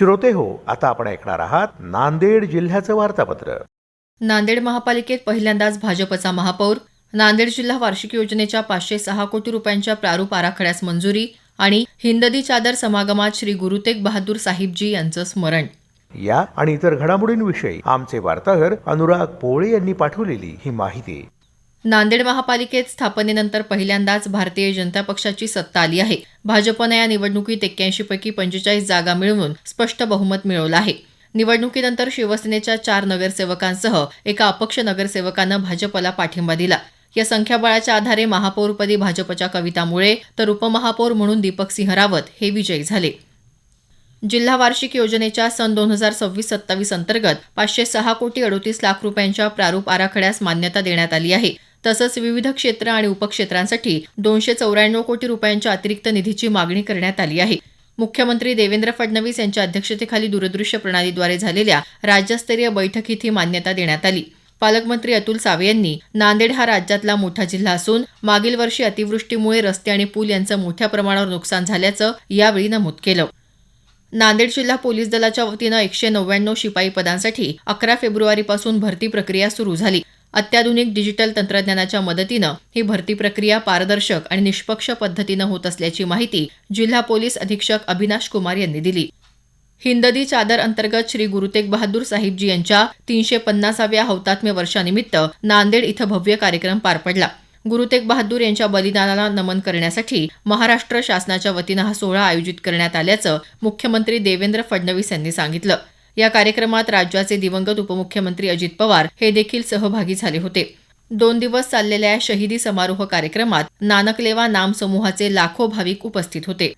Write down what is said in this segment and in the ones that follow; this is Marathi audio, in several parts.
श्रोते हो आता आपण ऐकणार आहात नांदेड जिल्ह्याचं वार्तापत्र. नांदेड महापालिकेत पहिल्यांदाच भाजपचा महापौर नांदेड जिल्हा वार्षिक योजनेच्या पाचशे सहा कोटी रुपयांच्या प्रारूप आराखड्यास मंजुरी आणि हिंददी चादर समागमात श्री गुरु तेग बहादूर साहिबजी यांचं स्मरण. या आणि इतर घडामोडींविषयी आमचे वार्ताहर अनुराग पोळे यांनी पाठवलेली ही माहिती. नांदेड महापालिकेत स्थापनेनंतर पहिल्यांदाच भारतीय जनता पक्षाची सत्ता आली आहे. भाजपनं या निवडणुकीत एक्क्याऐंशी पैकी पंचेचाळीस जागा मिळवून स्पष्ट बहुमत मिळवलं आहे. निवडणुकीनंतर शिवसेनेच्या चार नगरसेवकांसह एका अपक्ष नगरसेवकानं भाजपला पाठिंबा दिला. या संख्याबळाच्या आधारे महापौरपदी भाजपच्या कविता मुळे तर उपमहापौर म्हणून दीपक सिंह रावत हे विजयी झाले. जिल्हा वार्षिक योजनेच्या सन दोन हजार सव्वीस सत्तावीस अंतर्गत पाचशे सहा कोटी अडोतीस लाख रुपयांच्या प्रारूप आराखड्यास मान्यता देण्यात आली आहे. तसंच विविध क्षेत्र आणि उपक्षेत्रांसाठी दोनशे चौऱ्याण्णव कोटी रुपयांच्या अतिरिक्त निधीची मागणी करण्यात आली आहे. मुख्यमंत्री देवेंद्र फडणवीस यांच्या अध्यक्षतेखाली दूरदृश्य प्रणालीद्वारे झालेल्या राज्यस्तरीय बैठकीत ही मान्यता देण्यात आली. पालकमंत्री अतुल सावे यांनी नांदेड हा राज्यातला मोठा जिल्हा असून मागील वर्षी अतिवृष्टीमुळे रस्ते आणि पूल यांचं मोठ्या प्रमाणावर नुकसान झाल्याचं यावेळी नमूद केलं. नांदेड जिल्हा पोलीस दलाच्या वतीनं एकशे नव्याण्णव शिपाई पदांसाठी अकरा फेब्रुवारीपासून भरती प्रक्रिया सुरू झाली. अत्याधुनिक डिजिटल तंत्रज्ञानाच्या मदतीनं ही भरती प्रक्रिया पारदर्शक आणि निष्पक्ष पद्धतीनं होत असल्याची माहिती जिल्हा पोलीस अधीक्षक अविनाश कुमार यांनी दिली. हिंददी चादर अंतर्गत श्री गुरु तेग बहादूर साहिबजी यांच्या तीनशे पन्नासाव्या हौतात्म्य वर्षानिमित्त नांदेड इथं भव्य कार्यक्रम पार पडला. गुरु तेग बहादूर यांच्या बलिदानाला नमन करण्यासाठी महाराष्ट्र शासनाच्या वतीनं हा सोहळा आयोजित करण्यात आल्याचं मुख्यमंत्री देवेंद्र फडणवीस यांनी सांगितलं. या कार्यक्रमात राज्याचे दिवंगत उपमुख्यमंत्री अजित पवार हे देखील सहभागी झाले होते. दोन दिवस चाललेल्या या शहीदी समारोह कार्यक्रमात नानकलेवा नाम समूहाचे लाखो भाविक उपस्थित होते.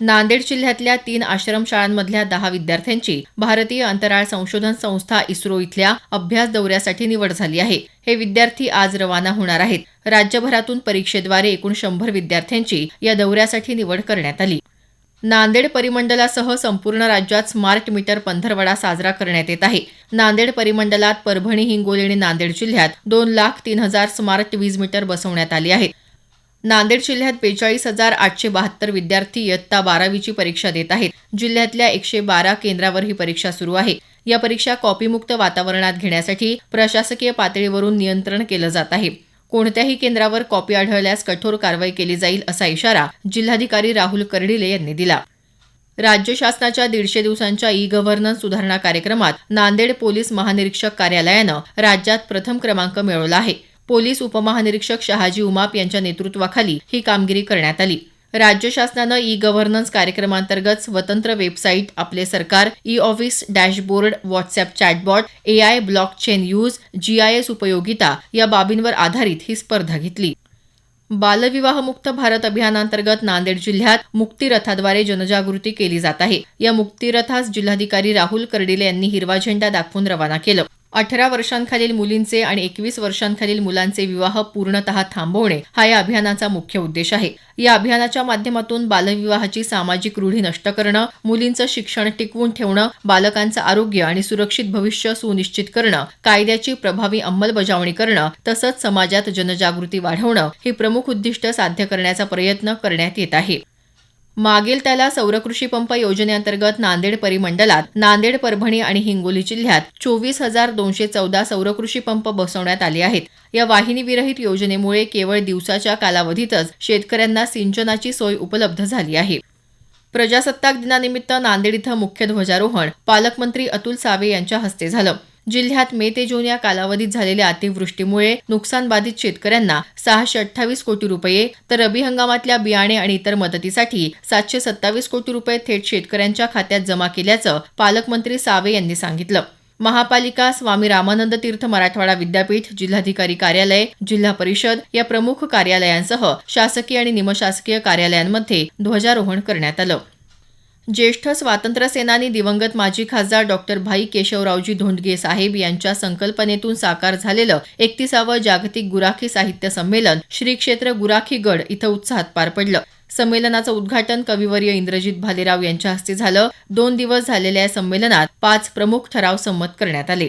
नांदेड जिल्ह्यातल्या तीन आश्रमशाळांमधल्या दहा विद्यार्थ्यांची भारतीय अंतराळ संशोधन संस्था इस्रो इथल्या अभ्यास दौऱ्यासाठी निवड झाली आहे. हे विद्यार्थी आज रवाना होणार आहेत. राज्यभरातून परीक्षेद्वारे एकूण शंभर विद्यार्थ्यांची या दौऱ्यासाठी निवड करण्यात आली. नांदेड परिमंडलासह संपूर्ण राज्यात स्मार्ट मीटर पंधरवडा साजरा करण्यात येत आहे. नांदेड परिमंडलात परभणी हिंगोली आणि नांदेड जिल्ह्यात दोन लाख तीन हजार स्मार्ट वीज मीटर बसवण्यात आली आहेत नांदेड जिल्ह्यात बेचाळीस हजार आठशे बहात्तर विद्यार्थी इयत्ता बारावीची परीक्षा देत आहेत. जिल्ह्यातल्या एकशे बारा केंद्रावर ही परीक्षा सुरू आहे. या परीक्षा कॉपीमुक्त वातावरणात घेण्यासाठी प्रशासकीय पातळीवरून नियंत्रण केलं जात आहे. कोणत्याही केंद्रावर कॉपी आढळल्यास कठोर कारवाई केली जाईल असा इशारा जिल्हाधिकारी राहुल कर्डिले यांनी दिला. राज्य शासनाच्या दीडशे दिवसांच्या ई गव्हर्नन्स सुधारणा कार्यक्रमात नांदेड पोलीस महानिरीक्षक कार्यालयानं राज्यात प्रथम क्रमांक मिळवला आहे. पोलीस उपमहानिरीक्षक शहाजी उमाप यांच्या नेतृत्वाखाली ही कामगिरी करण्यात आली. राज्य शासनानं ई गव्हर्नन्स कार्यक्रमांतर्गत स्वतंत्र वेबसाईट आपले सरकार e office dashboard WhatsApp chatbot AI blockchain use GIS उपयोगिता या बाबींवर आधारित ही स्पर्धा घेतली. बालविवाहमुक्त भारत अभियानांतर्गत नांदेड जिल्ह्यात मुक्तीरथाद्वारे जनजागृती केली जात आहे. या मुक्तीरथास जिल्हाधिकारी राहुल कर्डिले यांनी हिरवा झेंडा दाखवून रवाना केलं. अठरा वर्षांखालील मुलींचे आणि एकवीस वर्षांखालील मुलांचे विवाह पूर्णतः थांबवणे हा या अभियानाचा मुख्य उद्देश आहे. या अभियानाच्या माध्यमातून बालविवाहाची सामाजिक रूढी नष्ट करणं मुलींचं शिक्षण टिकवून ठेवणं बालकांचं आरोग्य आणि सुरक्षित भविष्य सुनिश्चित करणं कायद्याची प्रभावी अंमलबजावणी करणं तसंच समाजात जनजागृती वाढवणं ही प्रमुख उद्दिष्ट साध्य करण्याचा प्रयत्न करण्यात येत आहे. मागेल त्याला सौरकृषी पंप योजनेअंतर्गत नांदेड परिमंडलात नांदेड परभणी आणि हिंगोली जिल्ह्यात चोवीस हजार दोनशे चौदा सौरकृषी पंप बसवण्यात आले आहेत. या वाहिनीविरहित योजनेमुळे केवळ दिवसाच्या कालावधीतच शेतकऱ्यांना सिंचनाची सोय उपलब्ध झाली आहे. प्रजासत्ताक दिनानिमित्त नांदेड इथं मुख्य ध्वजारोहण पालकमंत्री अतुल सावे यांच्या हस्ते झालं. जिल्ह्यात मे ते जून या कालावधीत झालेल्या अतिवृष्टीमुळे नुकसान बाधित शेतकऱ्यांना सहाशे अठ्ठावीस कोटी रुपये तर रबी हंगामातल्या बियाणे आणि इतर मदतीसाठी सातशे सत्तावीस कोटी रुपये थेट शेतकऱ्यांच्या खात्यात जमा केल्याचं पालकमंत्री सावे यांनी सांगितलं. महापालिका स्वामी रामानंद तीर्थ मराठवाडा विद्यापीठ जिल्हाधिकारी कार्यालय जिल्हा परिषद या प्रमुख कार्यालयांसह शासकीय आणि निमशासकीय कार्यालयांमध्ये ध्वजारोहण करण्यात आलं. ज्येष्ठ स्वातंत्र्यसेनानी दिवंगत माजी खासदार डॉक्टर भाई केशवरावजी धोंडगे साहेब यांच्या संकल्पनेतून साकार झालेलं एकतीसावं जागतिक गुराखी साहित्य संमेलन श्री क्षेत्र गुराखीगड इथं उत्साहात पार पडलं. संमेलनाचं उद्घाटन कविवर्य इंद्रजित भालेराव यांच्या हस्ते झालं. दोन दिवस झालेल्या या संमेलनात पाच प्रमुख ठराव संमत करण्यात आले.